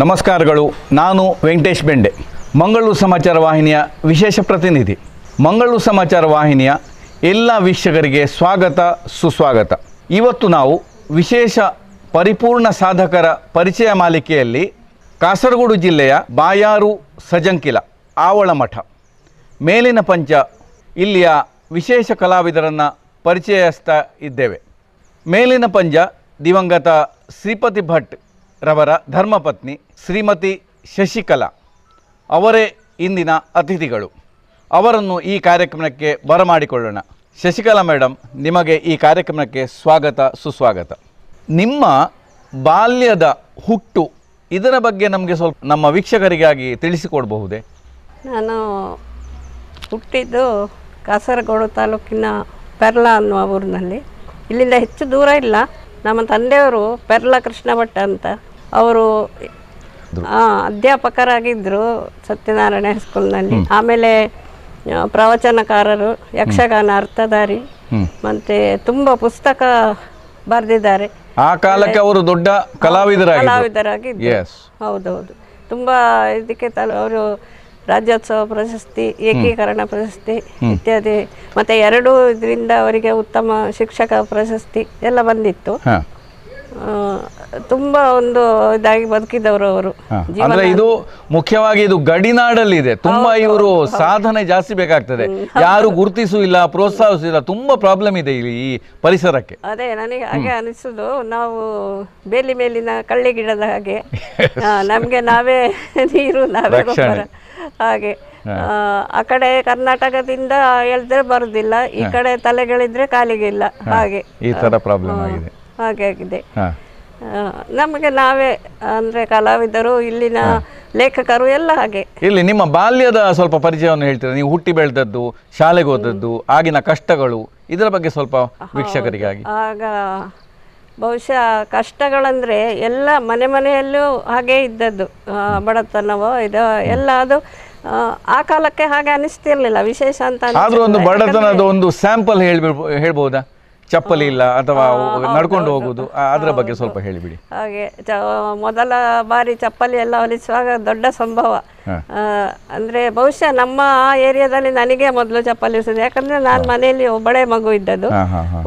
ನಮಸ್ಕಾರಗಳು. ನಾನು ವೆಂಕಟೇಶ್ ಬೆಂಡೆ. ಮಂಗಳೂರು ಸಮಾಚಾರ ವಾಹಿನಿಯ ವಿಶೇಷ ಪ್ರತಿನಿಧಿ. ಮಂಗಳೂರು ಸಮಾಚಾರ ವಾಹಿನಿಯ ಎಲ್ಲ ವೀಕ್ಷಕರಿಗೆ ಸ್ವಾಗತ, ಸುಸ್ವಾಗತ. ಇವತ್ತು ನಾವು ವಿಶೇಷ ಪರಿಪೂರ್ಣ ಸಾಧಕರ ಪರಿಚಯ ಮಾಲಿಕೆಯಲ್ಲಿ ಕಾಸರಗೋಡು ಜಿಲ್ಲೆಯ ಬಾಯಾರು ಸಜಂಕಿಲ, ಆವಳಮಠ. ಮೇಲಿನ ಪಂಚ ಇಲ್ಲಿಯ ವಿಶೇಷ ಕಲಾವಿದರನ್ನು ಪರಿಚಯಿಸ್ತಾ ಇದ್ದೇವೆ. ಮೇಲಿನ ಪಂಜ ದಿವಂಗತ ಶ್ರೀಪತಿ ಭಟ್ ರವರ ಧರ್ಮಪತ್ನಿ ಶ್ರೀಮತಿ ಶಶಿಕಲಾ ಅವರೇ ಇಂದಿನ ಅತಿಥಿಗಳು. ಅವರನ್ನು ಈ ಕಾರ್ಯಕ್ರಮಕ್ಕೆ ಬರಮಾಡಿಕೊಳ್ಳೋಣ. ಶಶಿಕಲಾ ಮೇಡಮ್ ನಿಮಗೆ ಈ ಕಾರ್ಯಕ್ರಮಕ್ಕೆ ಸ್ವಾಗತ, ಸುಸ್ವಾಗತ. ನಿಮ್ಮ ಬಾಲ್ಯದ ಹುಟ್ಟು ಇದರ ಬಗ್ಗೆ ನಮಗೆ ಸ್ವಲ್ಪ ನಮ್ಮ ವೀಕ್ಷಕರಿಗಾಗಿ ತಿಳಿಸಿಕೊಡಬಹುದೇ? ನಾನು ಹುಟ್ಟಿದ್ದು ಕಾಸರಗೋಡು ತಾಲೂಕಿನ ಪೆರ್ಲ ಅನ್ನುವ ಊರಿನಲ್ಲಿ. ಇಲ್ಲಿಂದ ಹೆಚ್ಚು ದೂರ ಇಲ್ಲ. ನಮ್ಮ ತಂದೆಯವರು ಪೆರ್ಲ ಕೃಷ್ಣ ಭಟ್ ಅಂತ. ಅವರು ಆ, ಅಧ್ಯಾಪಕರಾಗಿದ್ದರು ಸತ್ಯನಾರಾಯಣ ಹೈಸ್ಕೂಲ್ನಲ್ಲಿ ಆಮೇಲೆ ಪ್ರವಚನಕಾರರು ಯಕ್ಷಗಾನ ಅರ್ಥಧಾರಿ ಮತ್ತೆ ತುಂಬ ಪುಸ್ತಕ ಬರೆದಿದ್ದಾರೆ. ಆ ಕಾಲಕ್ಕೆ ಅವರು ದೊಡ್ಡ ಕಲಾವಿದರಾಗಿ ಕಲಾವಿದರಾಗಿ ಹೌದೌದು. ತುಂಬ ಇದಕ್ಕೆ ತಲು ಅವರು ರಾಜ್ಯೋತ್ಸವ ಪ್ರಶಸ್ತಿ ಏಕೀಕರಣ ಪ್ರಶಸ್ತಿ ಇತ್ಯಾದಿ ಮತ್ತೆ ಎರಡು ಇದರಿಂದ ಅವರಿಗೆ ಉತ್ತಮ ಶಿಕ್ಷಕ ಪ್ರಶಸ್ತಿ ಎಲ್ಲ ಬಂದಿತ್ತು. ತುಂಬ ಒಂದು ಇದಾಗಿ ಬದುಕಿದವರು ಅವರು. ಅಂದ್ರೆ ಇದು ಮುಖ್ಯವಾಗಿ ಇದು ಗಡಿನಾಡಲ್ಲಿದೆ. ತುಂಬಾ ಇವರು ಸಾಧನೆ ಜಾಸ್ತಿ ಬೇಕಾಗ್ತದೆ. ಯಾರು ಗುರುತಿಸುವಿಲ್ಲ ಪ್ರೋತ್ಸಾಹಿಸಿಲ್ಲ ತುಂಬಾ ಪ್ರಾಬ್ಲಮ್ ಇದೆ ಇಲ್ಲಿ ಈ ಪರಿಸರಕ್ಕೆ. ಅದೇ ನನಗೆ ಹಾಗೆ ಅನಿಸುದು ನಾವು ಬೇಲಿ ಮೇಲಿನ ಕಳ್ಳಿ ಗಿಡದ ಹಾಗೆ. ನಮ್ಗೆ ನಾವೇ ನೀರು ನಾವೇ ಗೊಬ್ಬರ. ಹಾಗೆ. ಆ, ಆ ಕಡೆ ಕರ್ನಾಟಕದಿಂದ ಹೇಳಿದ್ರೆ ಬರುದಿಲ್ಲ ಈ ಕಡೆ ತಲೆಗಳಿದ್ರೆ ಕಾಲಿಗೆ ಇಲ್ಲ. ಹಾಗೆ. ಈ ತರ ಪ್ರಾಬ್ಲಮ್ ಆಗಿದೆ. ಹಾಗೆ ಆಗಿದೆ. ಹಾ. ನಮಗೆ ನಾವೇ ಅಂದ್ರೆ ಕಲಾವಿದರು ಇಲ್ಲಿನ ಲೇಖಕರು ಎಲ್ಲ ಹಾಗೆ. ಇಲ್ಲಿ ನಿಮ್ಮ ಬಾಲ್ಯದ ಸ್ವಲ್ಪ ಪರಿಚಯವನ್ನು ಹೇಳ್ತೀರಾ? ನೀವು ಹುಟ್ಟಿ ಬೆಳೆದದ್ದು ಶಾಲೆಗೆ ಹೋದದ್ದು ಆಗಿನ ಕಷ್ಟಗಳು ಇದರ ಬಗ್ಗೆ ಸ್ವಲ್ಪ ವೀಕ್ಷಕರಿಗಾಗಿ. ಆಗ ಬಹುಶಃ ಕಷ್ಟಗಳಂದ್ರೆ ಎಲ್ಲ ಮನೆ ಮನೆಯಲ್ಲೂ ಹಾಗೆ ಇದ್ದದ್ದು. ಬಡತನವೋ ಇದು ಎಲ್ಲ ಅದು ಆ, ಕಾಲಕ್ಕೆ ಹಾಗೆ ಅನಿಸ್ತಿರ್ಲಿಲ್ಲ. ವಿಶೇಷ ಅಂತ. ಆದ್ರೂ ಒಂದು ಬಡತನದ ಒಂದು ಸ್ಯಾಂಪಲ್ ಹೇಳ್ಬಿಡ್ಬೋ ಹೇಳ್ಬೋದಾ? ಚಪ್ಪಲಿ ಇಲ್ಲ ಅಥವಾ ನಡ್ಕೊಂಡು ಹೋಗುದು ಅದರ ಬಗ್ಗೆ ಸ್ವಲ್ಪ ಹೇಳಿಬಿಡಿ. ಹಾಗೆ ಮೊದಲ ಬಾರಿ ಚಪ್ಪಲಿ ಎಲ್ಲ ಹೊಲಿಸುವಾಗ ದೊಡ್ಡ ಸಂಭವ. ಅಂದ್ರೆ ಬಹುಶಃ ನಮ್ಮ ಏರಿಯಾದಲ್ಲಿ ನನಗೆ ಮೊದಲು ಚಪ್ಪಲಿ ಹೊಲಿಸೋದು ಯಾಕಂದ್ರೆ ನಾನು ಮನೆಯಲ್ಲಿ ಒಬ್ಬಳೆ ಮಗು ಇದ್ದದ್ದು.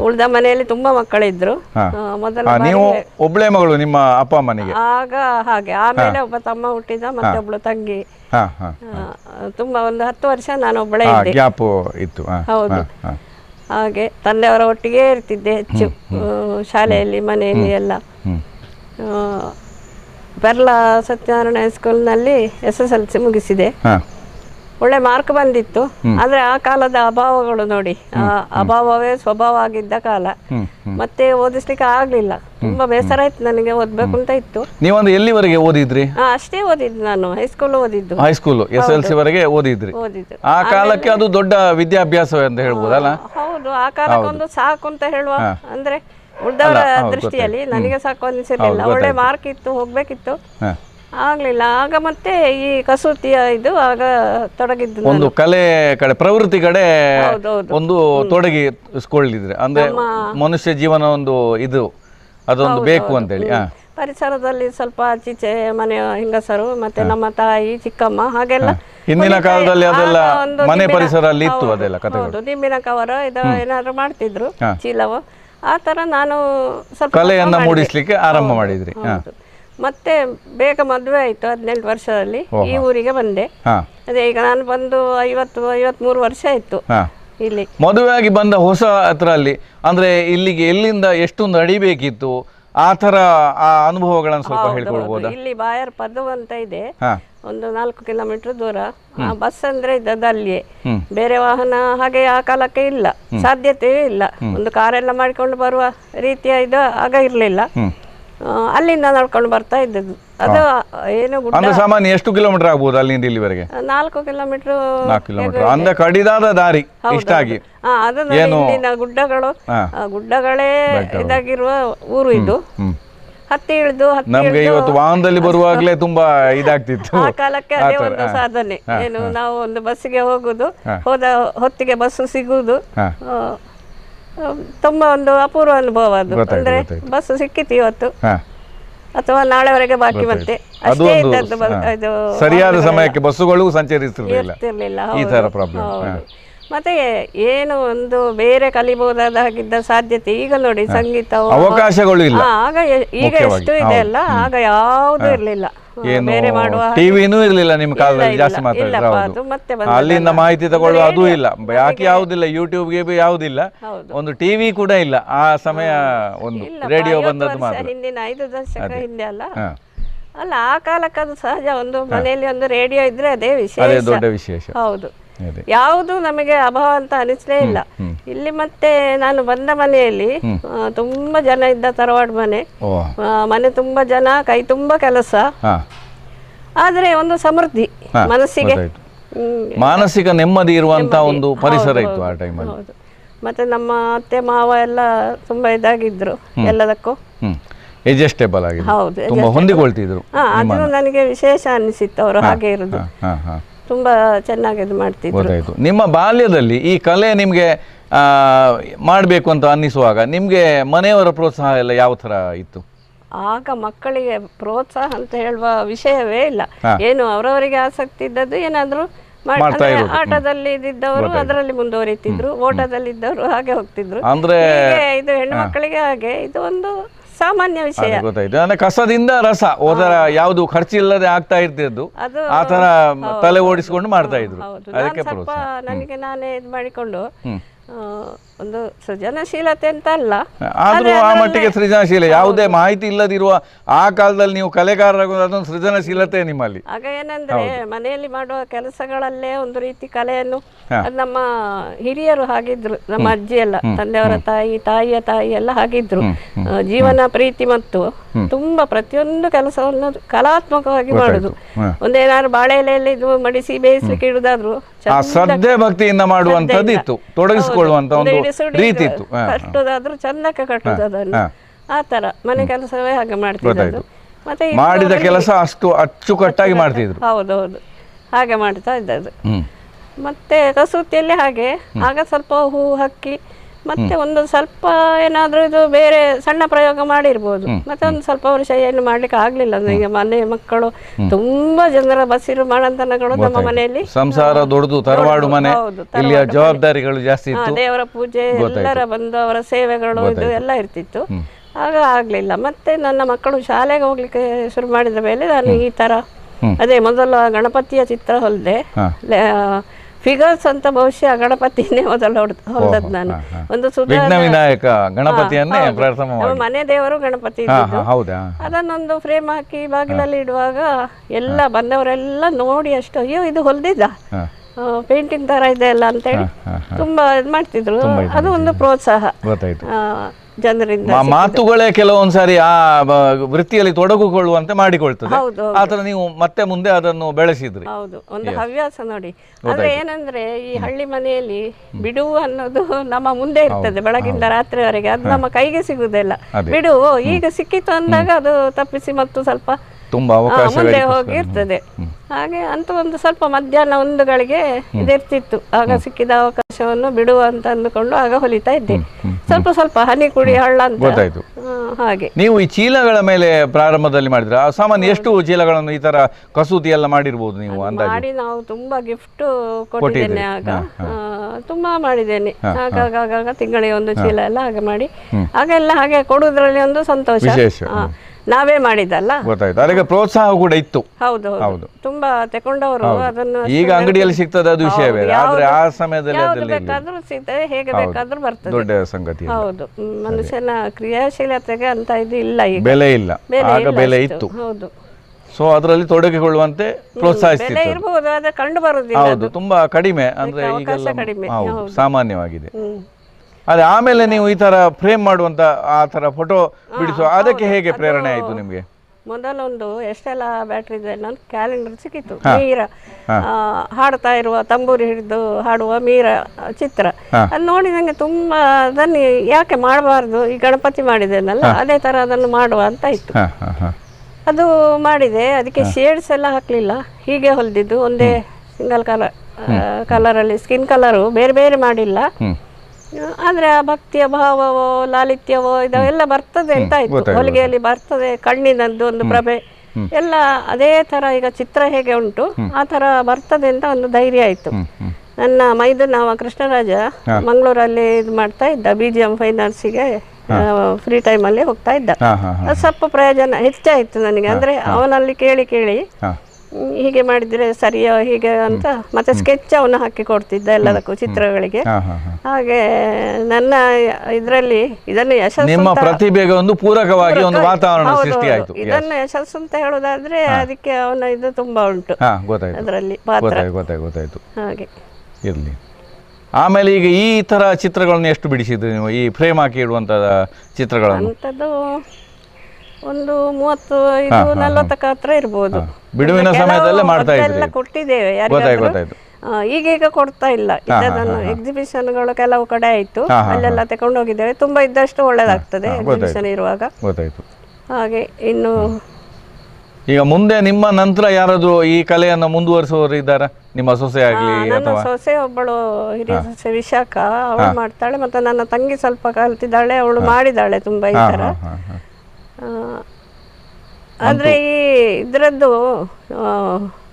ಉಳಿದ ಮನೆಯಲ್ಲಿ ತುಂಬಾ ಮಕ್ಕಳಿದ್ರು. ಒಬ್ಬಳೆ ಮೊದಲ ನೀವು ಒಬ್ಳೆ ಮಗಳು ನಿಮ್ಮ ಅಪ್ಪ ಅಮ್ಮನಿಗೆ? ಆಗ ಹಾಗೆ. ಆಮೇಲೆ ಒಬ್ಬ ತಮ್ಮ ಹುಟ್ಟಿದ ಮತ್ತೆ ಒಬ್ಳು ತಂಗಿ. ತುಂಬಾ ಒಂದು ಹತ್ತು ವರ್ಷ ನಾನು ಒಬ್ಬಳೇ ಇದ್ದೆ. ಹೌದು. ಹಾಗೆ ತಂದೆಯವರ ಒಟ್ಟಿಗೆ ಇರ್ತಿದ್ದೆ ಹೆಚ್ಚು ಶಾಲೆಯಲ್ಲಿ ಮನೆಯಲ್ಲಿ ಎಲ್ಲ. ಬೆರ್ಲಾ ಸತ್ಯನಾರಾಯಣ ಹೈಸ್ಕೂಲ್ನಲ್ಲಿ ಎಸ್ ಎಸ್ ಎಲ್ ಸಿ ಮುಗಿಸಿದೆ. ಒಳ್ಳೆ ಮಾರ್ಕ್ ಬಂದಿತ್ತು. ಅಂದ್ರೆ ಆ ಕಾಲದ ಅಭಾವಗಳು ನೋಡಿ ಆ ಅಭಾವವೇ ಸ್ವಭಾವ ಆಗಿದ್ದ ಕಾಲ ಮತ್ತೆ ಓದಿಸ್ಲಿಕ್ಕೆ ಆಗ್ಲಿಲ್ಲ. ತುಂಬಾ ಬೇಸರ ಆಯ್ತು ನನಗೆ ಓದ್ಬೇಕು ಅಂತ ಇತ್ತು. ನೀವೊಂದು ಎಲ್ಲಿವರೆಗೆ ಓದಿದ್ರಿ? ಅಷ್ಟೇ ಓದಿದ್ದು ನಾನು ಹೈಸ್ಕೂಲ್ ಓದಿದ್ದು. ಹೈಸ್ಕೂಲ್ ಎಸ್ ಎಲ್ ಸಿ ವರೆಗೆ ಓದಿದ್ರಿ. ಓದಿದ್ದು. ಆ ಕಾಲಕ್ಕೆ ಅದು ದೊಡ್ಡ ವಿದ್ಯಾಭ್ಯಾಸ ಅಂತ ಹೇಳ್ಬೋದಲ್ಲ? ಹೌದು ಆ ಕಾಲಕ್ಕೊಂದು ಸಾಕು ಅಂತ ಹೇಳುವ ಅಂದ್ರೆ ಉಳ್ದವರ ದೃಷ್ಟಿಯಲ್ಲಿ ನನಗೆ ಸಾಕು ಅನಿಸಿರ್ಲಿಲ್ಲ ಒಳ್ಳೆ ಮಾರ್ಕ್ ಇತ್ತು ಹೋಗ್ಬೇಕಿತ್ತು. ಆಗ್ಲಿಲ್ಲ. ಆಗ ಮತ್ತೆ ಈ ಕಸೂತಿಯ ಇದು ಆಗ ತೊಡಗಿದ್ದು ಒಂದು ಕಲೆ ಕಡೆ ಪ್ರವೃತ್ತಿ ಕಡೆ ಒಂದು ತೊಡಗಿಸ್ಕೊಳ್ಳಿದ್ರೆ ಅಂದ್ರೆ ಮನುಷ್ಯ ಜೀವನ ಒಂದು ಇದು ಅದೊಂದು ಬೇಕು ಅಂತೇಳಿ ಹೇಳಿ ಪರಿಸರದಲ್ಲಿ ಸ್ವಲ್ಪ ಆಚೀಚೆ ಮನೆಯ ಹೆಂಗಸರು ಮತ್ತೆ ನಮ್ಮ ತಾಯಿ ಚಿಕ್ಕಮ್ಮ ಹಾಗೆಲ್ಲ ಹಿಂದಿನ ಕಾಲದಲ್ಲಿ ಅದೆಲ್ಲ ಮನೆ ಪರಿಸರದಲ್ಲಿ ಪರಿಸರ ಅಲ್ಲಿ ಇತ್ತು ಅದೆಲ್ಲ ಹೌದು ನಿಂಬಿನ ಕವರ ಇದು ಏನಾದ್ರು ಮಾಡ್ತಿದ್ರು. ಚೀಲವು. ಆ ತರ ನಾನು ಸ್ವಲ್ಪ ಕಲೆಯನ್ನ ಮೂಡಿಸ್ಲಿಕ್ಕೆ ಆರಂಭ ಮಾಡಿದ್ರಿ. ಮತ್ತೆ ಬೇಗ ಮದುವೆ ಆಯ್ತು ಹದಿನೆಂಟು ವರ್ಷದಲ್ಲಿ. ಈ ಊರಿಗೆ ಬಂದೆ. ಅದೇ ಈಗ ನಾನು ಬಂದು ಐವತ್ತು ಐವತ್ಮೂರು ವರ್ಷ ಆಯ್ತು ಇಲ್ಲಿ. ಮದುವೆಯಾಗಿ ಬಂದ ಹೊಸ ಹತ್ರಲ್ಲಿ ಅಂದ್ರೆ ಇಲ್ಲಿಗೆ ಎಲ್ಲಿಂದ ಎಷ್ಟೊಂದು ನಡಿಬೇಕಿತ್ತು ಆ ಥರ ಆ ಅನುಭವಗಳನ್ನು ಸ್ವಲ್ಪ ಹೇಳ್ಕೊಳ್ಬಹುದು ಇಲ್ಲಿ ಬಾಯರ್ ಪದು ಅಂತ ಇದೆ. ಒಂದು ನಾಲ್ಕು ಕಿಲೋಮೀಟರ್ ದೂರ. ಬಸ್ ಅಂದ್ರೆ ಇದ್ದದ್ದು ಅಲ್ಲಿಯೇ ಬೇರೆ ವಾಹನ ಹಾಗೆ ಆ ಕಾಲಕ್ಕೆ ಇಲ್ಲ. ಸಾಧ್ಯತೆಯೂ ಇಲ್ಲ. ಒಂದು ಕಾರೆಲ್ಲ ಮಾಡಿಕೊಂಡು ಬರುವ ರೀತಿಯ ಇದು ಆಗ ಇರಲಿಲ್ಲ. ಅಲ್ಲಿಂದ ನಡ್ಕೊಂಡು ಬರ್ತಾ ಇದ್ದದ್ದು. ಅದು ಏನು ಗುಡ್ಡ? ಅಂದ್ರೆ ಸಾಮಾನ್ಯ ಎಷ್ಟು ಕಿಲೋಮೀಟರ್ ಆಗ್ಬೋದು ಅಲ್ಲಿಂದ ಇಲ್ಲಿವರೆಗೆ? ನಾಲ್ಕು ಕಿಲೋಮೀಟರ್ ನಾಲ್ಕು ಕಿಲೋಮೀಟರ್. ಅಂದ್ರೆ ಕಡಿದಾದ ದಾರಿ ಇಷ್ಟಾಗಿ ಹಾ ಅದು ನೋಡಿ ಇಲ್ಲಿನ ಗುಡ್ಡಗಳು. ಹಾ. ಆ, ಗುಡ್ಡಗಳೇ ಇದಾಗಿರುವ ಊರು ಇದು. ಹ್ಮ್. ಹತ್ತಿ ಇಳಿದು ಹತ್ತಿ ನಮ್ಗೆ ಇವತ್ತು ವಾಹನದಲ್ಲಿ ಬರುವಾಗ್ಲೇ ತುಂಬಾ ಇದಾಗ್ತಿತ್ತು. ಆ ಕಾಲಕ್ಕೆ ಅದೇ ಒಂದು ಸಾಧನೆ. ಏನು ನಾವು ಒಂದು ಬಸ್ಸಿಗೆ ಹೋಗುದು ಹೋದ ಹೊತ್ತಿಗೆ ಬಸ್ಸು ಸಿಗುವುದು. ಹಾ. ಆ, ಆ, ತುಂಬಾ ಒಂದು ಅಪೂರ್ವ ಅನುಭವ ಅದು. ಗೊತ್ತಾಯ್ತು, ಅಂದ್ರೆ ಗೊತ್ತಾಯ್ತು. ಬಸ್ ಸಿಕ್ಕಿತ್ತು ಇವತ್ತು. ಹಾ. ಅಥವಾ ನಾಳೆವರೆಗೆ ಬಾಕಿ ಮತ್ತೆ. ಅದು ಅಷ್ಟೇ ಒಂದು ಇದ್ದದ್ದು ಬ- ಇದು ಸರಿಯಾದ ಸಮಯಕ್ಕೆ ಬಸ್ಸುಗಳು ಸಂಚರಿಸ್ತಿರ್ಲಿಲ್ಲ. ಇರ್ತಿರ್ಲಿಲ್ಲ ಈ ಹೌದು, ತರ ಪ್ರಾಬ್ಲಮ್ ಹೌದು. ಮತ್ತೆ ಏನು ಒಂದು ಬೇರೆ ಕಲಿಬಹುದಾಗಿದ್ದ ಸಾಧ್ಯತೆ ಈಗ ನೋಡಿ ಸಂಗೀತ ಅವಕಾಶಗಳು ಇಲ್ಲ. ಆಗ ಈಗ. ಎಷ್ಟು ಇದೆ ಅಲ್ಲ ಆಗ ಯಾವುದು ಇರ್ಲಿಲ್ಲ. ಬೇರೆ ಮಾಡುವ ಟಿವಿನೂ ಇರಲಿಲ್ಲ ನಿಮ್ಮ ಕಾಲದಲ್ಲಿ ಜಾಸ್ತಿ ಮಾತಾಡಿದ್ರೆ. ಅಲ್ಲಿಂದ ಮಾಹಿತಿ ತಗೊಳ್ಳುವ ಅದು. ಇಲ್ಲ. ಯಾಕೆ ಯಾವುದಿಲ್ಲ ಯೂಟ್ಯೂಬ್ಗೆ ಯಾವುದಿಲ್ಲ. ಒಂದು ಟಿವಿ ಕೂಡ ಇಲ್ಲ. ಆ ಸಮಯ ಒಂದು ರೇಡಿಯೋ ಬಂದದ್ದು ಮಾತ್ರ. ಹಿಂದಿನ ಐದು ದಶಕ ಹಿಂದೆ ಅಲ್ಲ? ಅಲ್ಲ ಆ ಕಾಲಕ್ಕೆ ಅದು ಸಹಜ ಒಂದು ಮನೆಯಲ್ಲಿ ಒಂದು ರೇಡಿಯೋ ಇದ್ರೆ ಅದೇ ವಿಶೇಷ. ದೊಡ್ಡ ವಿಶೇಷ. ಹೌದು. ಯಾವುದು ನಮಗೆ ಅಭಾವ ಅಂತ ಅನಿಸ್ಲೇ ಇಲ್ಲ. ಇಲ್ಲಿ ಮತ್ತೆ ನಾನು ಬಂದ ಮನೆಯಲ್ಲಿ ತುಂಬಾ ಜನ ಇದ್ದ ತರವಾಡ್ ಮನೆ. ಮನೆ ತುಂಬಾ ಜನ ಕೈ ತುಂಬಾ ಕೆಲಸ. ಆದ್ರೆ ಒಂದು ಸಮೃದ್ಧಿ ಮನಸ್ಸಿಗೆ. ಮಾನಸಿಕ ನೆಮ್ಮದಿ ಇರುವಂತ ಒಂದು ಪರಿಸರ ಇತ್ತು ಆ ಟೈಮಲ್ಲಿ ಮತ್ತೆ ನಮ್ಮ ಅತ್ತೆ ಮಾವ ಎಲ್ಲ ತುಂಬಾ ಇದಾಗಿದ್ರು ಎಲ್ಲದಕ್ಕೂ. ಎಜೆಸ್ಟೇಬಲ್ ಆಗಿದೆ ಹೌದು ತುಂಬಾ ಹೊಂದಿಕೊಳ್ತಿದ್ರು ಅದು ನನಗೆ ವಿಶೇಷ ಅನಿಸಿತ್ತು ಅವರು ಹಾಗೆ ಇರುದು. ತುಂಬಾ ಚೆನ್ನಾಗಿ ಇದು ಮಾಡ್ತಿದ್ರು. ಗೊತ್ತಾಯ್ತು. ನಿಮ್ಮ ಬಾಲ್ಯದಲ್ಲಿ ಈ ಕಲೆ ನಿಮಗೆ ಮಾಡಬೇಕು ಅಂತ ಅನ್ನಿಸುವಾಗ ನಿಮಗೆ ಮನೆಯವರ ಪ್ರೋತ್ಸಾಹ ಎಲ್ಲ ಯಾವ ಥರ ಇತ್ತು? ಆಗ ಮಕ್ಕಳಿಗೆ ಪ್ರೋತ್ಸಾಹ ಅಂತ ಹೇಳುವ ವಿಷಯವೇ ಇಲ್ಲ. ಏನು ಅವರವರಿಗೆ ಆಸಕ್ತಿ ಇದ್ದದ್ದು ಏನಾದ್ರು ಮಾಡ್ತಾ. ಆಟದಲ್ಲಿ ಇದ್ದವರು ಅದರಲ್ಲಿ ಮುಂದುವರಿತಿದ್ರು ಓಟದಲ್ಲಿ ಇದ್ದವರು ಹಾಗೆ ಹೋಗ್ತಿದ್ರು. ಅಂದ್ರೆ ಇದು ಹೆಣ್ಣು ಮಕ್ಕಳಿಗೆ ಹಾಗೆ ಇದು ಒಂದು ಸಾಮಾನ್ಯ ವಿಷಯ. ಗೊತ್ತಾಯ್ತು. ಅಂದ್ರೆ ಕಸದಿಂದ ರಸ ಓದರ ಯಾವುದು ಖರ್ಚಿಲ್ಲದೆ ಆಗ್ತಾ ಇರ್ತಿದ್ದು ಆತರ ಆ ತರ ತಲೆ ಓಡಿಸ್ಕೊಂಡು ಮಾಡ್ತಾ ಇದ್ರು. ಹೌದು. ನಾನು ಅದಕ್ಕೆ ಸ್ವಲ್ಪ ನನಗೆ ನಾನೇ ಇದು ಮಾಡಿಕೊಂಡು ಆ, ಒಂದು ಸೃಜನಶೀಲತೆ ಅಂತ ಅಲ್ಲ ಆದರೂ ಆ ಮಟ್ಟಿಗೆ ಸೃಜನಶೀಲ ಯಾವುದೇ ಮಾಹಿತಿ ಇಲ್ಲದಿರುವ ಆ ಕಾಲದಲ್ಲಿ ನೀವು ಕಲೆಗಾರರಾಗೋದು ಅದೊಂದು ಸೃಜನಶೀಲತೆ ನಿಮ್ಮಲ್ಲಿ. ಆಗ ಏನಂದ್ರೆ ಮನೆಯಲ್ಲಿ ಮಾಡುವ ಕೆಲಸಗಳಲ್ಲೇ ಒಂದು ರೀತಿ ಕಲೆಯನ್ನು ನಮ್ಮ ಹಿರಿಯರು ಹಾಗಿದ್ರು ನಮ್ಮ ಅಜ್ಜಿ ಎಲ್ಲ ತಂದೆಯವರ ತಾಯಿ ತಾಯಿಯ ತಾಯಿ ಎಲ್ಲ ಹಾಗಿದ್ರು. ಜೀವನ ಪ್ರೀತಿ ಮತ್ತು ತುಂಬಾ ಪ್ರತಿಯೊಂದು ಕೆಲಸವನ್ನು ಕಲಾತ್ಮಕವಾಗಿ ಮಾಡುದು. ಒಂದೇನಾದ್ರು ಬಾಳೆ ಎಲೆಯಲ್ಲಿ ಇದು ಮಡಿಸಿ ಬೇಯಿಸಲಿಕ್ಕೆ ಇಡುದಾದ್ರು ಶ್ರದ್ಧೆ ಭಕ್ತಿಯಿಂದ ಮಾಡುವಂತದ್ದು ಇತ್ತು ತೊಡಗಿಸಿಕೊಳ್ಳುವಂತ ಒಂದು ರೀತಿ ಇತ್ತು. ಕಟ್ಟುದಾದ್ರೂ ಚಂದಕ್ಕೆ ಕಟ್ಟುದು ಅದನ್ನು ಆ ತರ ಮನೆ ಕೆಲಸವೇ ಹಾಗೆ ಮಾಡ್ತಿದ್ದದ್ದು. ಮತ್ತೆ ಮಾಡಿದ ಕೆಲಸ ಅಷ್ಟು ಅಚ್ಚುಕಟ್ಟಾಗಿ ಮಾಡ್ತಿದ್ರು. ಹೌದೌದು. ಹಾಗೆ ಮಾಡ್ತಾ ಇದ್ದದ್ದು. ಮತ್ತೆ ಕಸೂತಿಯಲ್ಲಿ ಹಾಗೆ. ಆಗ ಸ್ವಲ್ಪ ಹೂ ಹಕ್ಕಿ ಮತ್ತೆ ಒಂದು ಸ್ವಲ್ಪ ಏನಾದ್ರೂ ಇದು ಬೇರೆ ಸಣ್ಣ ಪ್ರಯೋಗ ಮಾಡಿರ್ಬೋದು. ಮತ್ತೆ ಒಂದು ಸ್ವಲ್ಪ ವರ್ಷ ಏನು ಮಾಡ್ಲಿಕ್ಕೆ ಆಗ್ಲಿಲ್ಲ. ಈಗ ಮನೆ ಮಕ್ಕಳು ತುಂಬಾ ಜನರ ಬಸಿರು ಮಾಡಂತನಗಳು ನಮ್ಮ ಮನೆಯಲ್ಲಿ ಸಂಸಾರ ದೊಡ್ಡದು ತರವಾಡು ಮನೆ. ಇಲ್ಲಿಯ ಜವಾಬ್ದಾರಿಗಳು ಜಾಸ್ತಿ ದೇವರ ಪೂಜೆ ಎಲ್ಲರ ಬಂದು ಅವರ ಸೇವೆಗಳು ಇದು ಎಲ್ಲ ಇರ್ತಿತ್ತು. ಆಗ ಆಗ್ಲಿಲ್ಲ. ಮತ್ತೆ ನನ್ನ ಮಕ್ಕಳು ಶಾಲೆಗೆ ಹೋಗ್ಲಿಕ್ಕೆ ಶುರು ಮಾಡಿದ ಮೇಲೆ ನಾನು ಈ ತರ ಅದೇ ಮೊದಲು ಗಣಪತಿಯ ಚಿತ್ರ ಹೊಲ್ದೆ. ಫಿಗರ್ಸ್ ಅಂತ ಬಹುಶಃ ಗಣಪತಿನೇ ಮೊದಲು ಹೊಡೆದ್ ನಾನು. ಒಂದು ಸುಧಾ ವಿಘ್ನ ವಿನಾಯಕ ಗಣಪತಿಯನ್ನೇ ನಮ್ಮ ಮನೆ ದೇವರು ಗಣಪತಿ ಇದ್ದಿದ್ದು. ಹೌದಾ? ಅದನ್ನೊಂದು ಫ್ರೇಮ್ ಹಾಕಿ ಬಾಗಿಲಲ್ಲಿ ಇಡುವಾಗ ಎಲ್ಲ ಬಂದವರೆಲ್ಲ ನೋಡಿ ಅಷ್ಟು ಅಯ್ಯೋ ಇದು ಹೊಲ್ದಿದ್ದ ಹಾ. ಪೇಂಟಿಂಗ್ ತರ ಇದೆ ಅಲ್ಲ ಅಂತೇಳಿ ತುಂಬಾ ಇದು ಮಾಡ್ತಿದ್ರು ಅದು ಒಂದು ಪ್ರೋತ್ಸಾಹ. ಗೊತ್ತಾಯ್ತು. ಆ, ಜನರಿಂದ ಮಾತುಗಳೇ ಕೆಲವೊಂದ್ಸಾರಿ ಆ ಬ- ವೃತ್ತಿಯಲ್ಲಿ ತೊಡಗುಕೊಳ್ಳುವಂತೆ ಮಾಡಿಕೊಳ್ತದೆ. ಹೌದು ಆತರ ನೀವು ಮತ್ತೆ ಮುಂದೆ ಅದನ್ನು ಬೆಳೆಸಿದ್ರಿ. ಹೌದು ಒಂದು ಹವ್ಯಾಸ ನೋಡಿ. ಆದ್ರೆ ಏನಂದ್ರೆ ಈ ಹಳ್ಳಿ ಮನೆಯಲ್ಲಿ ಬಿಡು ಅನ್ನೋದು ನಮ್ಮ ಮುಂದೆ ಇರ್ತದೆ ಬೆಳಗಿಂದ ರಾತ್ರಿವರೆಗೆ. ಅದು ನಮ್ಮ ಕೈಗೆ ಸಿಗುದಿಲ್ಲ. ಬಿಡು ಈಗ ಸಿಕ್ಕಿತು ಅಂದಾಗ ಅದು ತಪ್ಪಿಸಿ ಮತ್ತು ಸ್ವಲ್ಪ ತುಂಬಾ ಮುಂದೆ ಹೋಗಿ ಇರ್ತದೆ. ಹಾಗೆ ಅಂತ ಒಂದು ಸ್ವಲ್ಪ ಮಧ್ಯಾಹ್ನ ಒಂದು ಗಳಿಗೆ ಇದಿರ್ತಿತ್ತು. ಆಗ ಸಿಕ್ಕಿದ ಅವಕಾಶವನ್ನು ಬಿಡುವ ಅಂತ ಅಂದುಕೊಂಡು ಆಗ ಹೊಲಿತಾ ಇದ್ದೆ. ಸ್ವಲ್ಪ ಸ್ವಲ್ಪ ಹನಿ ಕುಡಿ ಹಳ್ಳ ಅಂತ. ಗೊತ್ತಾಯ್ತು. ಹಾಗೆ. ನೀವು ಈ ಚೀಲಗಳ ಮೇಲೆ ಪ್ರಾರಂಭದಲ್ಲಿ ಮಾಡಿದ್ರ? ಸಾಮಾನ್ಯ ಎಷ್ಟು ಚೀಲಗಳನ್ನು ಈ ತರ ಕಸೂತಿ ಎಲ್ಲ ಮಾಡಿರ್ಬೋದು ನೀವು ಮಾಡಿ ನಾವು ತುಂಬಾ ಗಿಫ್ಟ್ ಕೊಟ್ಟಿದ್ದೇನೆ. ಆಗ. ತುಂಬಾ ಮಾಡಿದ್ದೇನೆ. ಆಗಾಗ ಆಗಾಗ ತಿಂಗಳಿಗೆ ಒಂದು ಚೀಲ ಎಲ್ಲ ಹಾಗೆ ಮಾಡಿ. ಆಗೆಲ್ಲ ಹಾಗೆ ಕೊಡುವುದರಲ್ಲಿ ಒಂದು ಸಂತೋಷ. ನಾವೇ ಮಾಡಿದ್ದಲ್ಲ? ಗೊತ್ತಾಯ್ತು. ಅದಕ್ಕೆ ಪ್ರೋತ್ಸಾಹ ಕೂಡ ಇತ್ತು. ಹೌದು ಹೌದು. ತುಂಬಾ ತಕೊಂಡವರು ಅದನ್ನು ಈಗ ಅಂಗಡಿಯಲ್ಲಿ ಸಿಗ್ತದೆ ಅದು ವಿಷಯ ಬೇರೆ ಆದ್ರೆ ಆ ಸಮಯದಲ್ಲಿ ಯಾವ್ದು. ಬೇಕಾದ್ರೂ ಸಿಗ್ತದೆ ಹೇಗೆ ಬೇಕಾದ್ರೂ ಬರ್ತದೆ. ದೊಡ್ಡ ಸಂಗತಿ ಹೌದು. ಮನುಷ್ಯನ ಕ್ರಿಯಾಶೀಲತೆಗೆ ಅಂತ ಇದು ಇಲ್ಲ ಈಗ. ಬೆಲೆ ಇಲ್ಲ. ಆಗ ಬೆಲೆ ಇತ್ತು. ಹೌದು. ಸೊ ಅದರಲ್ಲಿ ತೊಡಗಿಕೊಳ್ಳುವಂತೆ ಬೆಲೆ ಇರಬಹುದು ಆದ್ರೆ ಕಂಡು ಬರುದಿಲ್ಲ ಹೌದು ತುಂಬಾ ಕಡಿಮೆ. ಅಂದ್ರೆ ಈಗ ಕಡಿಮೆ, ಹೌದು ಸಾಮಾನ್ಯವಾಗಿದೆ. ಅದೇ ಆಮೇಲೆ ನೀವು ಈ ತರ ಫ್ರೇಮ್ ಮಾಡುವಂತ ಆ ತರ ಫೋಟೋ ಬಿಡಿಸುವ. ಅದಕ್ಕೆ ಹೇಗೆ ಪ್ರೇರಣೆ ಆಯ್ತು ನಿಮ್ಗೆ? ಮೊದಲೊಂದು ಎಷ್ಟೆಲ್ಲ ಬ್ಯಾಟ್ರಿ ಇದೆ ನಾನು ಕ್ಯಾಲೆಂಡರ್ ಸಿಕ್ಕಿತ್ತು. ಮೀರ ಹಾಡ್ತಾ ಇರುವ ತಂಬೂರಿ ಹಿಡಿದು ಹಾಡುವ ಮೀರ ಚಿತ್ರ. ಅದು ನೋಡಿ ನಂಗೆ ತುಂಬಾ ಅದನ್ನು ಯಾಕೆ ಮಾಡಬಾರ್ದು? ಈ ಗಣಪತಿ ಮಾಡಿದ್ದೇನಲ್ಲ ಅದೇ ತರ ಅದನ್ನು ಮಾಡುವ ಅಂತ ಇತ್ತು. ಅದು ಮಾಡಿದೆ ಅದಕ್ಕೆ ಶೇಡ್ಸ್ ಎಲ್ಲ ಹಾಕ್ಲಿಲ್ಲ. ಹೀಗೆ ಹೊಲಿದಿದ್ದು ಒಂದೇ ಸಿಂಗಲ್ ಕಲರ್ ಕಲರಲ್ಲಿ ಸ್ಕಿನ್ ಕಲರು ಬೇರೆ ಬೇರೆ ಮಾಡಿಲ್ಲ. ಆದ್ರೆ ಆ ಭಕ್ತಿಯ ಭಾವವೋ ಲಾಲಿತ್ಯವೋ ಇದೆಲ್ಲ ಬರ್ತದೆ ಅಂತ ಆಯ್ತು. ಹೊಲಿಗೆಯಲ್ಲಿ ಬರ್ತದೆ ಕಣ್ಣಿನದ್ದು ಒಂದು ಪ್ರಭೆ. ಎಲ್ಲ ಅದೇ ತರ ಈಗ ಚಿತ್ರ ಹೇಗೆ ಉಂಟು ಆ ತರ ಬರ್ತದೆ ಅಂತ ಒಂದು ಧೈರ್ಯ ಆಯ್ತು. ನನ್ನ ಮೈದು ನನ್ನ ಮೈದುನವ ಕೃಷ್ಣರಾಜ ಮಂಗಳೂರಲ್ಲಿ ಇದು ಮಾಡ್ತಾ ಇದ್ದ ಬಿ ಜಿ ಎಂ ಫೈನಾನ್ಸಿಗೆ ಫ್ರೀ ಟೈಮಲ್ಲಿ ಹೋಗ್ತಾ ಇದ್ದ. ಅದು ಸ್ವಲ್ಪ ಪ್ರಯೋಜನ ಹೆಚ್ಚಾಯ್ತು ನನಗೆ. ಅಂದ್ರೆ ಅವನಲ್ಲಿ ಕೇಳಿ ಕೇಳಿ ಹೀಗೆ ಮಾಡಿದ್ರೆ ಸರಿಯೋ ಹೀಗೆ ಅಂತ ಮತ್ತೆ ಸ್ಕೆಚ್ ಅವನು ಹಾಕಿ ಕೊಡ್ತಿದ್ದ ಎಲ್ಲದಕ್ಕೂ ಚಿತ್ರಗಳಿಗೆ. ಹಾಗೆ ನನ್ನ ಇದರಲ್ಲಿ ಇದನ್ನು ಯಶಸ್ಸು ಪ್ರತಿಭೆಗೆ ಒಂದು ಪೂರಕವಾಗಿ ಒಂದು ವಾತಾವರಣ ಸೃಷ್ಟಿಯಾಯಿತು. ಇದನ್ನು ಯಶಸ್ಸು ಅಂತ ಹೇಳೋದಾದ್ರೆ ಅದಕ್ಕೆ ಅವನ ಇದು ತುಂಬಾ ಉಂಟು. ಅದರಲ್ಲಿ ಗೊತ್ತಾಯ್ತು ಹಾಗೆ. ಇರಲಿ. ಆಮೇಲೆ ಈಗ ಈ ತರ ಚಿತ್ರಗಳನ್ನು ಎಷ್ಟು ಬಿಡಿಸಿದ್ರಿ ನೀವು? ಈ ಫ್ರೇಮ್ ಹಾಕಿ ಇಡುವಂತ ಚಿತ್ರಗಳನ್ನು ಒಂದು ಮೂವತ್ತು ಇದು ನಲ್ವತ್ತಕ್ಕ ಹತ್ರ ಇರ್ಬೋದು. ಬಿಡುವಿನ ಸಮಯದಲ್ಲೇ ಮಾಡ್ತಾ ಇದ್ರಿ. ಕೊಟ್ಟಿದ್ದೇವೆ ಯಾರಿಗೂ ಯಾರಿಗಾದ್ರೂ ಈಗೀಗ ಕೊಡ್ತಾ ಇಲ್ಲ. ಇದನ್ನು ಎಕ್ಸಿಬಿಷನ್ಗಳು ಕೆಲವು ಕಡೆ ಆಯ್ತು. ಅಲ್ಲೆಲ್ಲ ತಕೊಂಡು ಹೋಗಿದ್ದೇವೆ ತುಂಬಾ ಇದ್ದಷ್ಟು ಒಳ್ಳೇದಾಗ್ತದೆ ಎಕ್ಸಿಬಿಷನ್ ಇರುವಾಗ. ಗೊತ್ತಾಯ್ತು. ಹಾಗೆ ಇನ್ನು ಈಗ ಮುಂದೆ ನಿಮ್ಮ ನಂತರ ಯಾರಾದರೂ ಈ ಕಲೆಯನ್ನು ಮುಂದುವರಿಸುವವರು ಇದ್ದಾರಾ? ನಿಮ್ಮ ಸೊಸೆ ಆಗಲಿ ನನ್ನ ಸೊಸೆ ಒಬ್ಬಳು ಹಿರಿಯ ಸೊಸೆ ವಿಶಾಖ. ಅವಳು ಮಾಡ್ತಾಳೆ ಮತ್ತೆ ನನ್ನ ತಂಗಿ ಸ್ವಲ್ಪ ಕಲ್ತಿದ್ದಾಳೆ ಅವಳು ಮಾಡಿದಾಳೆ ತುಂಬಾ ಈ ತರ. ಆದ್ರೆ ಈ ಇದರದ್ದು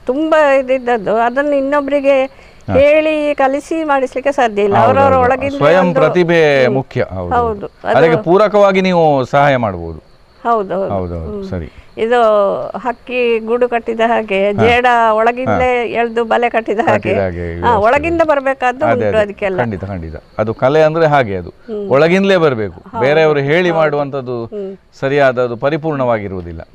ತುಂಬ ಇದಿದ್ದದ್ದು. ಅದನ್ನು ಇನ್ನೊಬ್ಬರಿಗೆ ಹೇಳಿ ಕಲಿಸಿ ಮಾಡಿಸ್ಲಿಕ್ಕೆ ಸಾಧ್ಯ ಇಲ್ಲ. ಅವರವರ ಒಳಗಿನ ಸ್ವಯಂ ಪ್ರತಿಭೆ ಮುಖ್ಯ ಹೌದು. ಹೌದು. ಅದಕ್ಕೆ ಪೂರಕವಾಗಿ ನೀವು ಸಹಾಯ ಮಾಡಬಹುದು ಹೌದು ಹೌದು. ಸರಿ. ಇದು ಹಕ್ಕಿ ಗೂಡು ಕಟ್ಟಿದ ಹಾಗೆ ಜೇಡ ಒಳಗಿಂದಲೇ ಎಳ್ದು ಬಲೆ ಕಟ್ಟಿದ ಹಾಗೆ. ಹಾಗೆ ಹಾ, ಒಳಗಿಂದ ಬರಬೇಕಾದ್ದು ಉಂಟು ಅದಕ್ಕೆಲ್ಲ. ಖಂಡಿತ ಖಂಡಿತ. ಅದು ಕಲೆ ಅಂದ್ರೆ ಹಾಗೆ ಅದು. ಒಳಗಿಂದಲೇ ಬರಬೇಕು. ಬೇರೆಯವರು ಹೇಳಿ ಮಾಡುವಂತದ್ದು ಸರಿಯಾದ ಅದು ಪರಿಪೂರ್ಣವಾಗಿರುವುದಿಲ್ಲ.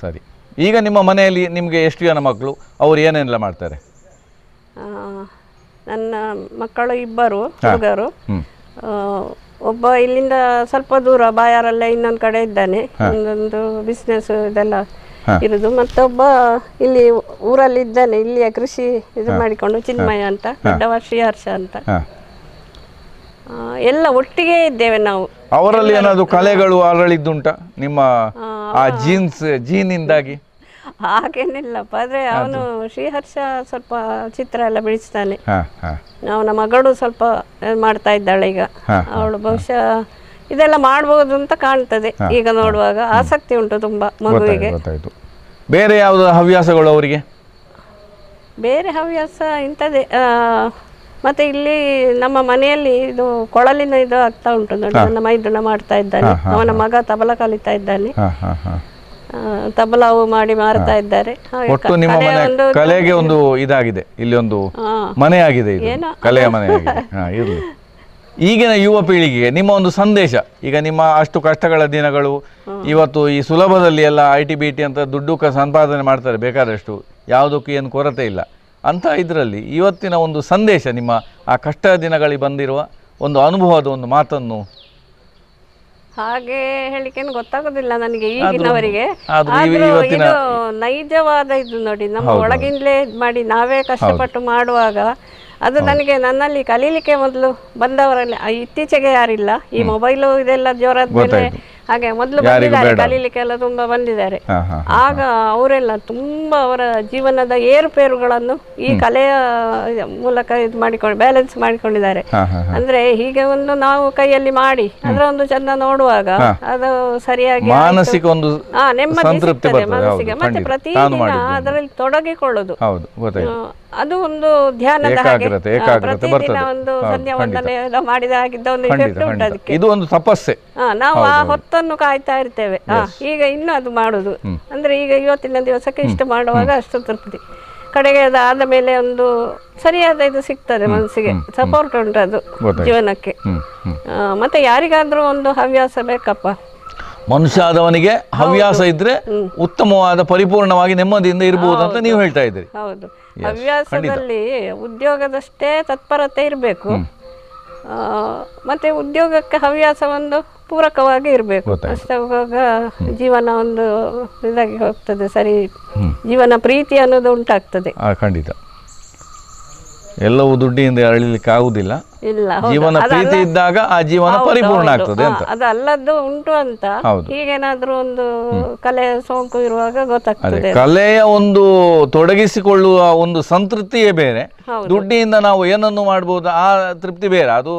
ಸರಿ. ಈಗ ನಿಮ್ಮ ಮನೆಯಲ್ಲಿ ನಿಮಗೆ ಎಷ್ಟು ಜನ ಮಕ್ಕಳು? ಅವ್ರು ಏನೆಲ್ಲ ಮಾಡ್ತಾರೆ? ಆ, ನನ್ನ ಮಕ್ಕಳು ಇಬ್ಬರು ಹುಡುಗರು. ಹ್ಮ್. ಆ, ಒಬ್ಬ ಇಲ್ಲಿಂದ ಸ್ವಲ್ಪ ದೂರ ಬಾಯಾರಲ್ಲೇ ಇನ್ನೊಂದು ಕಡೆ ಇದ್ದಾನೆ. ಒಂದೊಂದು ಬಿಸ್ನೆಸ್ ಇದೆಲ್ಲ ಇರುದು. ಮತ್ತೊಬ್ಬ ಇಲ್ಲಿ ಊರಲ್ಲಿ ಇದ್ದಾನೆ ಇಲ್ಲಿಯ ಕೃಷಿ ಇದು ಮಾಡಿಕೊಂಡು ಚಿನ್ಮಯ ಅಂತ ದೊಡ್ಡವ ಶ್ರೀಹರ್ಷ ಅಂತ. ಎಲ್ಲ ಒಟ್ಟಿಗೆ ಇದ್ದೇವೆ ನಾವು. ಅವರಲ್ಲಿ ಏನಾದ್ರು ಕಲೆಗಳು ಅರಳಿದ್ದುಂಟ ನಿಮ್ಮ ಆ ಜೀನ್ಸ್ ಜೀನಿಂದಾಗಿ ಹಾಗೇನಿಲ್ಲಪ್ಪ ಆದ್ರೆ ಅವನು ಶ್ರೀಹರ್ಷ ಸ್ವಲ್ಪ ಚಿತ್ರ ಎಲ್ಲ ಬಿಡಿಸ್ತಾನೆ. ಅವನ ಮಗಳು ಸ್ವಲ್ಪ ಮಾಡ್ತಾ ಇದ್ದಾಳೆ ಈಗ. ಅವಳು ಬಹುಶಃ ಇದೆಲ್ಲ ಮಾಡಬಹುದು ಅಂತ ಕಾಣ್ತದೆ ಈಗ ನೋಡುವಾಗ. ಆಸಕ್ತಿ ಉಂಟು ತುಂಬಾ ಮಗುವಿಗೆ. ಬೇರೆ ಯಾವುದು ಹವ್ಯಾಸಗಳು ಅವರಿಗೆ? ಬೇರೆ ಹವ್ಯಾಸ ಇಂಥದ್ದೇ ಆ, ಮತ್ತೆ ಇಲ್ಲಿ ನಮ್ಮ ಮನೆಯಲ್ಲಿ ಇದು ಕೊಳಲಿನ ಇದು ಆಗ್ತಾ ಉಂಟು. ನೋಡಿ ನನ್ನ ಮೈದುನ ಮಾಡ್ತಾ ಇದ್ದಾನೆ. ಅವನ ಮಗ ತಬಲ ಕಲಿತಾ ಇದ್ದಾನೆ ತಬಲಾವು ಮಾಡಿ ಮಾರ್ತಾ ಇದ್ದಾರೆ. ಹಾಗೆ ಒಟ್ಟು ನಿಮ್ಮ ಮನೆ ಒಂದು ಕಲೆಗೆ ಒಂದು ಇದಾಗಿದೆ. ಇಲ್ಲಿ ಒಂದು ಹಾ. ಮನೆ ಆಗಿದೆ ಇದು ಕಲೆಯ ಮನೆ ಆಗಿದೆ ಹಾ ಇರ್ಲಿ. ಈಗಿನ ಯುವ ಪೀಳಿಗೆಗೆ ನಿಮ್ಮ ಒಂದು ಸಂದೇಶ. ಈಗ ನಿಮ್ಮ ಅಷ್ಟು ಕಷ್ಟಗಳ ದಿನಗಳು ಇವತ್ತು ಈ ಸುಲಭದಲ್ಲಿ ಎಲ್ಲ ಐ ಟಿ ಬಿ ಟಿ ಅಂತ ದುಡ್ಡು ಕ ಸಂಪಾದನೆ ಮಾಡ್ತಾರೆ ಬೇಕಾದಷ್ಟು ಯಾವುದಕ್ಕೂ ಏನು ಕೊರತೆ ಇಲ್ಲ. ಅಂತ ಇದರಲ್ಲಿ ಇವತ್ತಿನ ಒಂದು ಸಂದೇಶ ನಿಮ್ಮ ಆ ಕಷ್ಟ ದಿನಗಳಿಗೆ ಬಂದಿರುವ ಒಂದು ಅನುಭವದ ಒಂದು ಮಾತನ್ನು ಹಾಗೆ ಹೇಳಿಕೆನು ಗೊತ್ತಾಗೋದಿಲ್ಲ ನನಗೆ ಈಗಿನವರಿಗೆ. ಇದು ನೈಜವಾದ ಇದು ನೋಡಿ ನಮ್ಮ ಒಳಗಿಂದಲೇ ಮಾಡಿ ನಾವೇ ಕಷ್ಟಪಟ್ಟು ಮಾಡುವಾಗ ಅದು ನನಗೆ ನನ್ನಲ್ಲಿ ಕಲೀಲಿಕ್ಕೆ ಮೊದಲು ಬಂದವರಲ್ಲಿ ಇತ್ತೀಚೆಗೆ ಯಾರಿಲ್ಲ. ಈ ಮೊಬೈಲು ಇದೆಲ್ಲ ಜೋರಾದ ಮೇಲೆ ಹಾಗೆ ಮೊದಲು ಬಂದಿದ್ದಾರೆ ಕಲೀಲಿಕ್ಕೆಲ್ಲ ತುಂಬಾ ಬಂದಿದ್ದಾರೆ. ಆಗ ಅವರೆಲ್ಲ ತುಂಬಾ ಅವರ ಜೀವನದ ಏರುಪೇರುಗಳನ್ನು ಈ ಕಲೆಯ ಮೂಲಕ ಇದು ಮಾಡಿಕೊಂಡು ಬ್ಯಾಲೆನ್ಸ್ ಮಾಡಿಕೊಂಡಿದ್ದಾರೆ. ಅಂದ್ರೆ ಹೀಗೆ ಒಂದು ನಾವು ಕೈಯಲ್ಲಿ ಮಾಡಿ ಅದರ ಒಂದು ಚಂದ ನೋಡುವಾಗ ಅದು ಸರಿಯಾಗಿ ಮಾನಸಿಕ ಒಂದು ನೆಮ್ಮದಿ ಸಿಗ್ತದೆ ಮನಸ್ಸಿಗೆ ಮತ್ತೆ. ಪ್ರತಿದಿನ ಅದರಲ್ಲಿ ತೊಡಗಿಕೊಳ್ಳುದು. ಅದು ಒಂದು ಧ್ಯಾನದ ಹಾಗೆ. ಏಕಾಗ್ರತೆ, ಆ, ಏಕಾಗ್ರತೆ ಪ್ರತಿದಿನ ಬರ್ತದೆ. ಒಂದು ಹೌದು, ಸಂಧ್ಯಾ ವಂದನೆ ಎಲ್ಲ ಮಾಡಿದ ಹಾಗಿದ್ದ ಒಂದು ಖಂಡಿತ effect ಉಂಟು ಖಂಡಿತ. ಅದಕ್ಕೆ. ಇದು ಒಂದು ತಪಸ್ಸೆ. ಹಾ ನಾವು ಆ ಹೊತ್ತನ್ನು ಕಾಯ್ತಾ ಇರ್ತೇವೆ. ಹಾ, ಈಗ ಇನ್ನು ಅದು ಮಾಡುದು. ಅಂದ್ರೆ ಈಗ ಇವತ್ತಿನ ದಿವಸಕ್ಕೆ ಇಷ್ಟು ಮಾಡುವಾಗ ಅಷ್ಟು ತೃಪ್ತಿ. ಕಡೆಗೆ ಅದು ಆದ ಮೇಲೆ ಒಂದು ಸರಿಯಾದ ಇದು ಸಿಗ್ತದೆ ಮನಸ್ಸಿಗೆ. ಸಪೋರ್ಟ್ ಉಂಟು ಅದು ಗೊತ್ತಾಯ್ತು. ಜೀವನಕ್ಕೆ. ಹ್ಮ್. ಹ್ಮ್. ಆ, ಮತ್ತೆ ಯಾರಿಗಾದ್ರೂ ಒಂದು ಹವ್ಯಾಸ ಬೇಕಪ್ಪ? ಮನುಷ್ಯ ಆದವನಿಗೆ ಹವ್ಯಾಸ ಇದ್ರೆ ಉತ್ತಮವಾದ ಪರಿಪೂರ್ಣವಾಗಿ ನೆಮ್ಮದಿಯಿಂದ ಇರಬಹುದು ಅಂತ ನೀವು ಹೇಳ್ತಾ ಇದ್ದೀರಿ. ಹೌದು. ಹವ್ಯಾಸದಲ್ಲಿ ಉದ್ಯೋಗದಷ್ಟೇ ತತ್ಪರತೆ ಇರಬೇಕು. ಮತ್ತೆ ಉದ್ಯೋಗಕ್ಕೆ ಹವ್ಯಾಸ ಒಂದು ಪೂರಕವಾಗಿ ಇರಬೇಕು. ಅಷ್ಟೇ ಜೀವನ ಒಂದು ಇದಾಗಿ ಹೋಗ್ತದೆ ಸರಿ. ಜೀವನ ಪ್ರೀತಿ ಅನ್ನೋದು ಉಂಟಾಗ್ತದೆ. ಖಂಡಿತ. ಎಲ್ಲವೂ ದುಡ್ಡಿಯಿಂದ ಅಳಿಲಿಕ್ಕೆ ಆಗುದಿಲ್ಲ ಇಲ್ಲ ಹೌದು. ಜೀವನ ಪ್ರೀತಿ ಇದ್ದಾಗ ಆ ಜೀವನ ಪರಿಪೂರ್ಣ. ಆಗ್ತದೆ ಅಂತ. ಅದು ಉಂಟು ಅಂತ. ಈಗೇನಾದ್ರೂ ಒಂದು ಕಲೆ ಸೋಂಕು ಇರುವಾಗ ಅದೇ ಗೊತ್ತಾಗ್ತದೆ ಕಲೆಯ ಒಂದು ತೊಡಗಿಸಿಕೊಳ್ಳುವ ಒಂದು ಸಂತೃಪ್ತಿಯೇ ಬೇರೆ. ದುಡ್ಡಿಯಿಂದ ನಾವು ಏನನ್ನು ಮಾಡ್ಬೋದು ಆ ತೃಪ್ತಿ ಬೇರೆ. ಅದು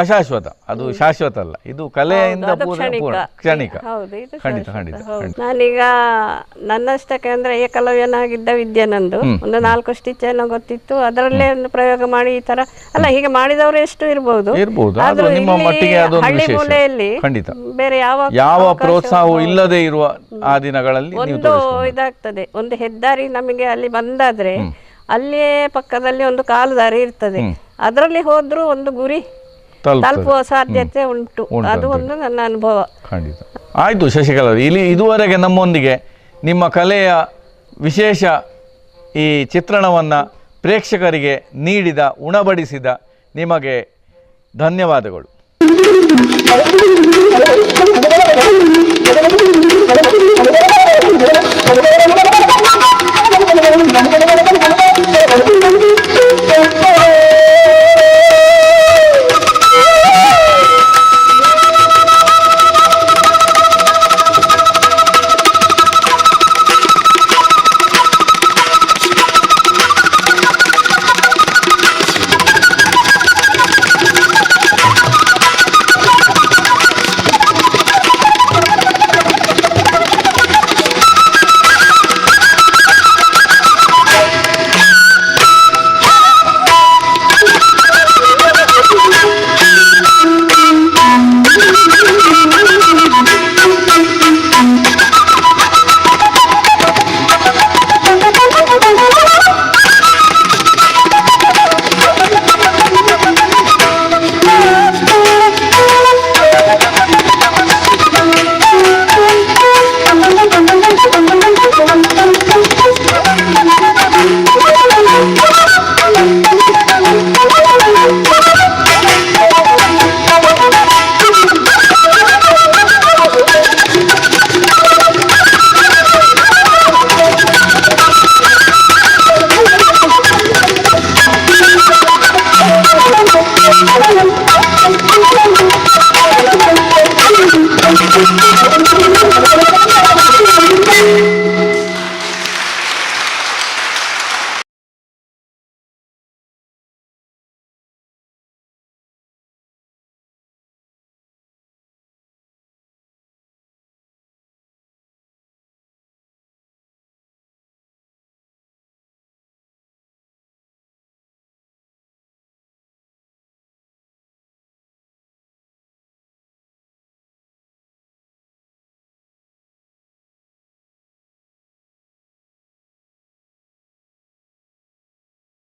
ಅಶಾಶ್ವತ. ಅದು ಶಾಶ್ವತ ಅಲ್ಲ. ಇದು ಕಲೆಯಿಂದ ಪೂರ್ಣ ಕ್ಷಣಿಕ. ಖಂಡಿತ ಖಂಡಿತ ನಾನೀಗ ನನ್ನಷ್ಟಕ್ಕೆ ಅಂದ್ರೆ ಏಕಲವ್ಯನಾಗಿದ್ದ ವಿದ್ಯೆ ನಂದು ಒಂದು ನಾಲ್ಕು ಸ್ಟಿಚ್ ಏನೋ ಗೊತ್ತಿತ್ತು. ಅದರಲ್ಲೇ ಒಂದು ಪ್ರಯೋಗ ಮಾಡಿ ಈ ತರ ಅಲ್ಲ ಹೀಗೆ ಮಾಡಿದವರು ಎಷ್ಟು ಇರಬಹುದು ಇರಬಹುದು ಆದ್ರೂ ಆದ್ರೂ ನಿಮ್ಮ ಮಟ್ಟಿಗೆ ಅದೊಂದು ಹಳ್ಳಿ ವಿಶೇಷ. ಮೂಲೆಯಲ್ಲಿ ಬೇರೆ ಯಾವ ಯಾವ ಪ್ರೋತ್ಸಾಹ ಪ್ರೋತ್ಸಾಹವೂ ಇಲ್ಲದೆ ಇರುವ ಆ ದಿನಗಳಲ್ಲಿ ಒಂದು ಇದಾಗ್ತದೆ. ಒಂದು ಹೆದ್ದಾರಿ ನಮಗೆ ಅಲ್ಲಿ ಬಂದಾದ್ರೆ ಅಲ್ಲಿಯೇ ಪಕ್ಕದಲ್ಲಿ ಒಂದು ಕಾಲು ದಾರಿ ಇರ್ತದೆ. ಅದರಲ್ಲಿ ಹೋದ್ರೂ ಒಂದು ಗುರಿ ತಲುಪುವ ಸಾಧ್ಯತೆ ಉಂಟು. ಅದು ಒಂದು ನನ್ನ ಅನುಭವ. ಖಂಡಿತ. ಆಯಿತು ಶಶಿಕಲಾ. ಇಲ್ಲಿ ಇದುವರೆಗೆ ನಮ್ಮೊಂದಿಗೆ ನಿಮ್ಮ ಕಲೆಯ ವಿಶೇಷ ಈ ಚಿತ್ರಣವನ್ನು ಪ್ರೇಕ್ಷಕರಿಗೆ ನೀಡಿದ ಉಣಬಡಿಸಿದ ನಿಮಗೆ ಧನ್ಯವಾದಗಳು.